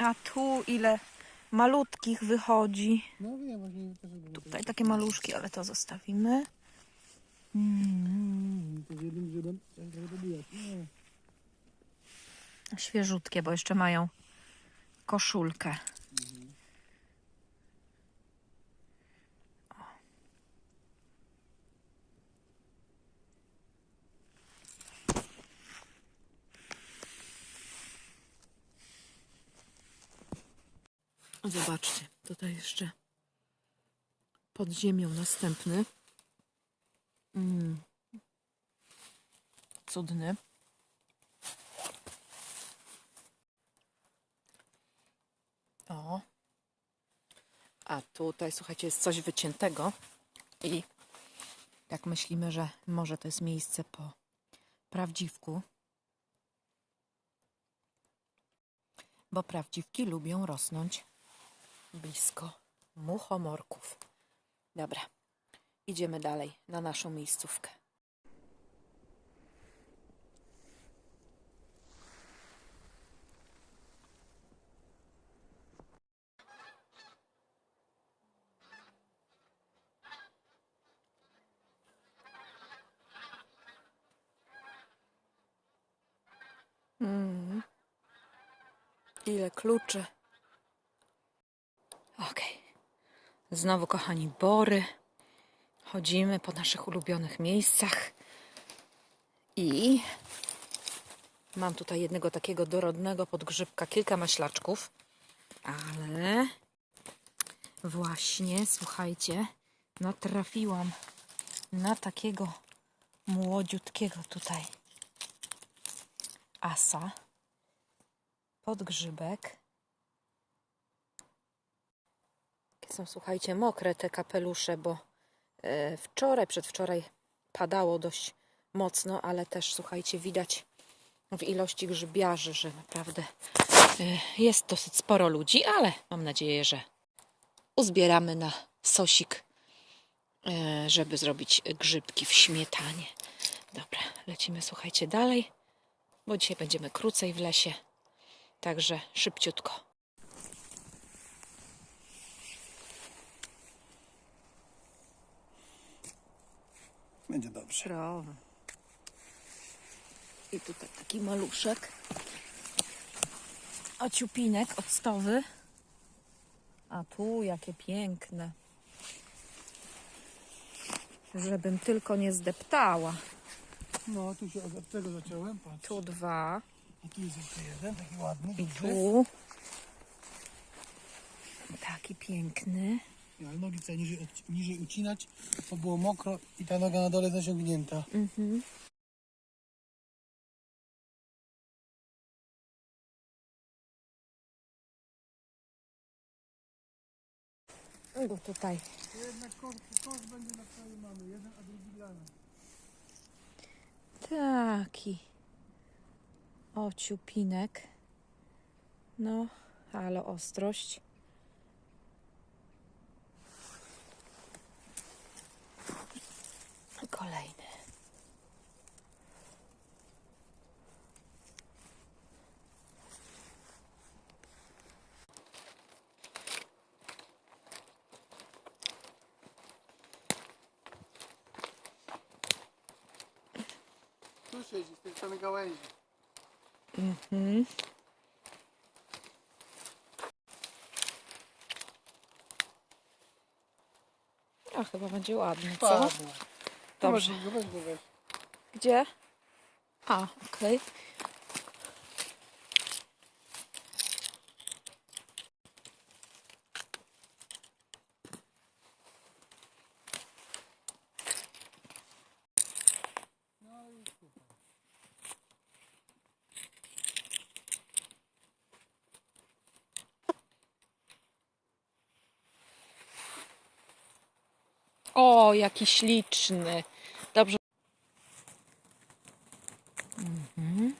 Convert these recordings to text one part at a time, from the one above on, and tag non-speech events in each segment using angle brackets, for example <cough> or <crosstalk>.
A tu ile malutkich wychodzi. No wiem, właśnie też było. Tutaj takie maluszki, ale to zostawimy. Mm, jednym grzybem tak. Świeżutkie, bo jeszcze mają koszulkę. Zobaczcie, tutaj jeszcze pod ziemią następny. Mm. Cudny. O. A tutaj, słuchajcie, jest coś wyciętego i tak myślimy, że może to jest miejsce po prawdziwku. Bo prawdziwki lubią rosnąć blisko muchomorków. Dobra, idziemy dalej na naszą miejscówkę. Mm. Ile kluczy. Okej. Znowu, kochani, bory. Chodzimy po naszych ulubionych miejscach. I mam tutaj jednego takiego dorodnego podgrzybka, kilka maślaczków. Ale właśnie, słuchajcie, natrafiłam na takiego młodziutkiego tutaj asa, podgrzybek. Jakie Są, słuchajcie, mokre te kapelusze, bo e, wczoraj, przedwczoraj padało dość mocno, ale też, słuchajcie, widać w ilości grzybiarzy, że naprawdę e, jest dosyć sporo ludzi, ale mam nadzieję, że uzbieramy na sosik, e, żeby zrobić grzybki w śmietanie. Dobra, lecimy, słuchajcie, dalej bo dzisiaj będziemy krócej w lesie, także szybciutko. Będzie dobrze. Prawo. I tutaj taki maluszek. Ociupinek octowy. A tu jakie piękne. Żebym tylko nie zdeptała. No, tu się od, tego zacząłem, patrz. Tu dwa. I tu jest jeszcze jeden, taki ładny. I tu. Taki piękny. Ale nogi trzeba niżej, niżej ucinać, bo było mokro i ta noga na dole zaciągnięta. Mhm. Bo tutaj Jednak kosz, kosz będzie na swojej mamy, jeden, a drugi dla nas. taki ociupinek. No, ale ostrość. Kolejny. Tu siedzi, z tej samej gałęzi. Mhm. A chyba będzie ładny, co? Ładny. Dobrze. Weź go, weź go, weź. Gdzie? A, okej. O, jaki śliczny. Dobrze. Mhm.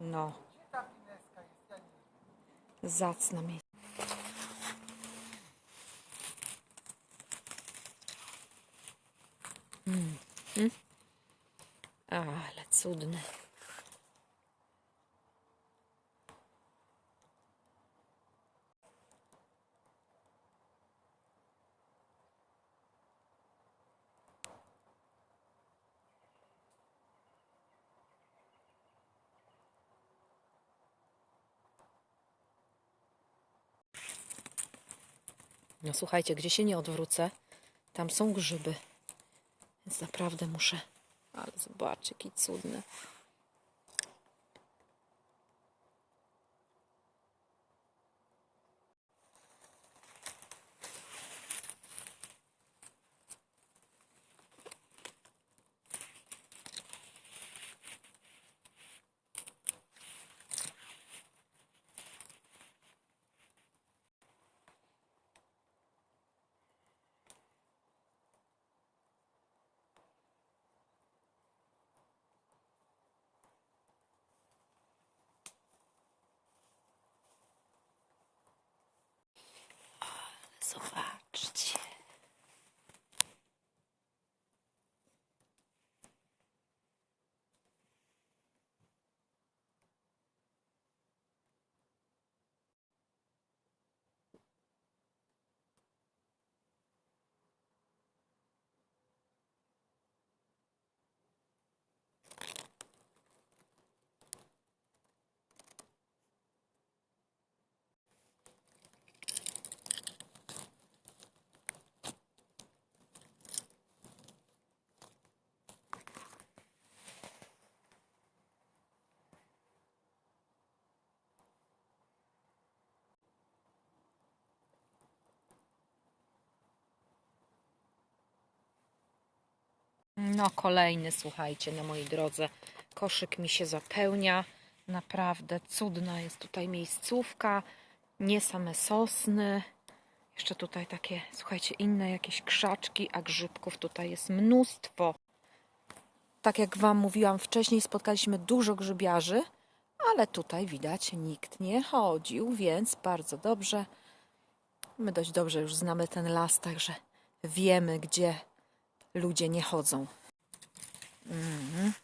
No. Zacna mi. Mm. Hmm? Ale cudny. No słuchajcie, gdzie się nie odwrócę, tam są grzyby. Więc naprawdę muszę. Ale zobaczcie, jaki cudny. Zobaczcie. No, kolejny, słuchajcie, na mojej drodze. Koszyk mi się zapełnia. Naprawdę cudna jest tutaj miejscówka. Nie same sosny. Jeszcze tutaj takie, słuchajcie, inne jakieś krzaczki, a grzybków tutaj jest mnóstwo. Tak jak Wam mówiłam wcześniej, spotkaliśmy dużo grzybiarzy, ale tutaj widać nikt nie chodził, więc bardzo dobrze. My dość dobrze już znamy ten las, także wiemy, gdzie ludzie nie chodzą. Mhm.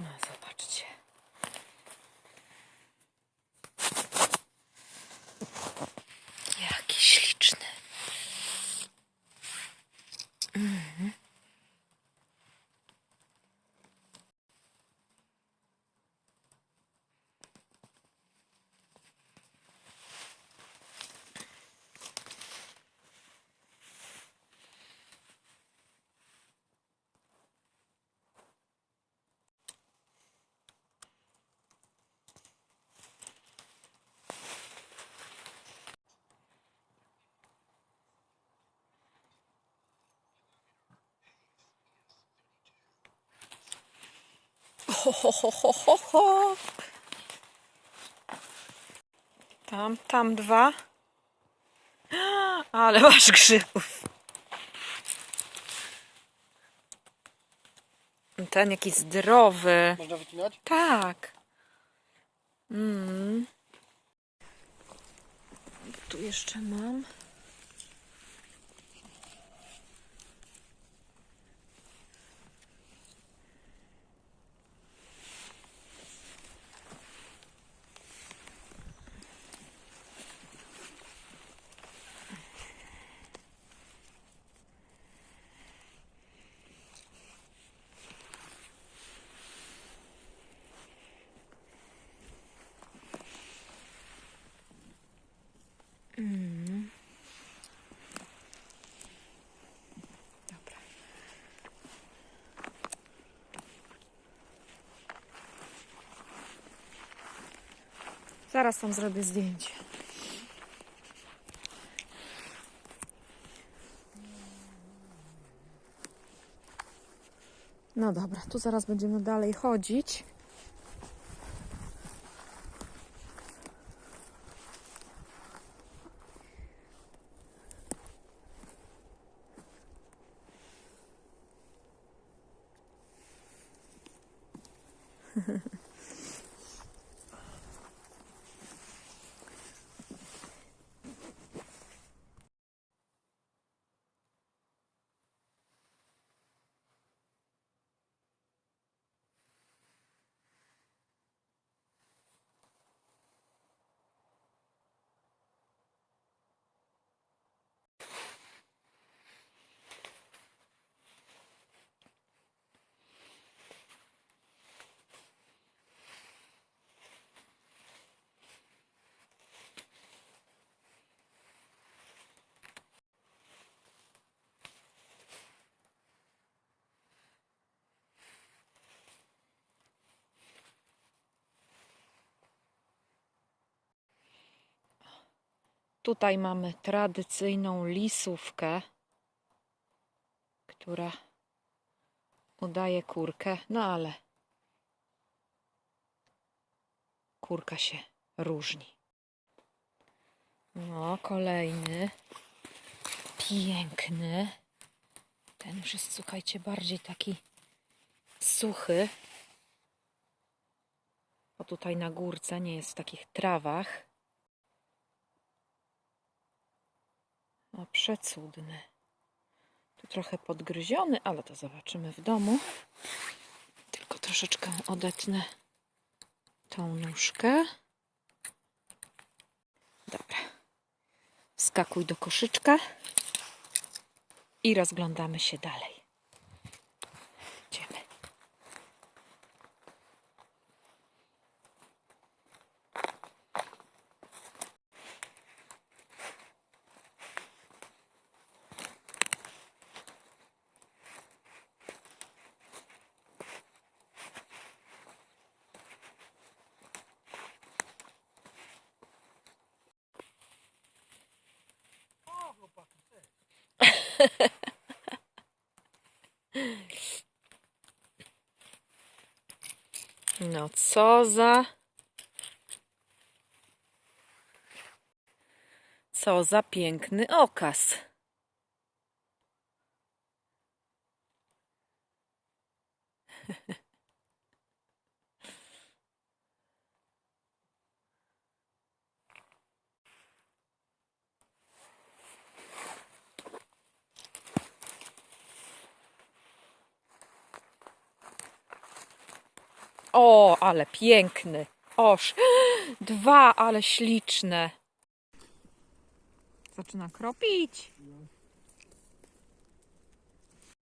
No, zobaczcie. Jaki śliczny. Mhm. Ho, ho, ho, ho, ho, ho. Tam, tam dwa. <gasps> Ale masz grzybów. Ten jaki zdrowy. Można wycinać? Tak. Mm. Tu jeszcze mam. Zaraz tam zrobię zdjęcie. No dobra, tu zaraz będziemy dalej chodzić. <laughs> Tutaj mamy tradycyjną lisówkę, która udaje kurkę, no ale kurka się różni. No, kolejny. Piękny. Ten już jest, słuchajcie, bardziej taki suchy. Bo tutaj na górce nie jest w takich trawach. No, przecudny. Tu trochę podgryziony, ale to zobaczymy w domu. Tylko troszeczkę odetnę tą nóżkę. Dobra. Skakuj do koszyczka i rozglądamy się dalej. Idziemy. <laughs> No co za. Co za piękny okaz. O, ale piękny. Oż. <gasps> Dwa, ale śliczne. Zaczyna kropić.